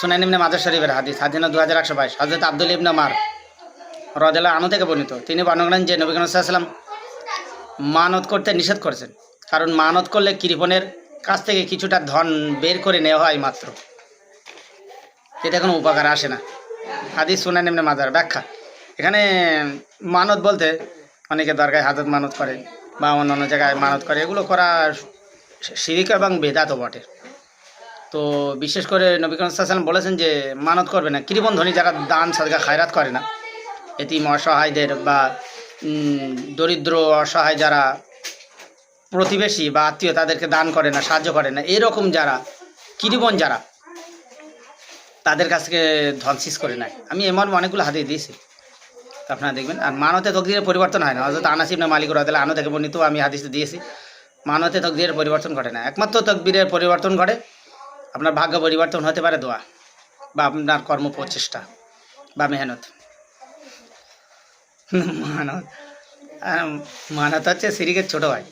সুনাই নিম্নে মাদার শরীফের হাদিস হাদিনা দু হাজার একশো বাইশ। হজরত আব্দুল ইবনে মার রদেলা আনু থেকে বর্ণিত। তিনি বর্ণনা করেন যে নবী সাল্লাম মানত করতে নিষেধ করেছেন। কারণ মানত করলে কৃপণের কাছ থেকে কিছুটা ধন বের করে নেওয়া হয় মাত্র। এতে কোনো উপকার আসে না। হাদিস সুনাই নিম্নে মাদার ব্যাখ্যা। এখানে মানত বলতে অনেকে দরগায় হাজত মানত করে বা অন্য অন্য জায়গায় মানত করে। এগুলো করা শিরিক এবং বেদাতও বটে। তো বিশেষ করে নবী সাল্লাম বলেছেন যে মানত করবে না। কৃপণ ধনী যারা দান সাদগা খায়রাত করে না, এতিম, অসহায়দের বা দরিদ্র, অসহায় যারা প্রতিবেশী বা আত্মীয় তাদেরকে দান করে না, সাহায্য করে না, এরকম যারা কৃপণ যারা, তাদের কাছ থেকে ধন সিজ করে নেয়। আমি এমন অনেকগুলো হাতে দিয়েছি আপনারা দেখবেন। আর মানতে তকদিরের পরিবর্তন হয় না। হয়তো আনাসিব না মালিক রাদিল আনো থেকে বর্ণিত আমি হাদিসে দিয়েছি, মানতে তকদিরের পরিবর্তন ঘটে না। একমাত্র তকবীরের পরিবর্তন ঘটে আপনার ভাগ্য পরিবর্তন হতে পারে দোয়া বা আপনার কর্ম প্রচেষ্টা বা মেহনত। মানত। মানত হচ্ছে সিরিকের ছোটো ভাই।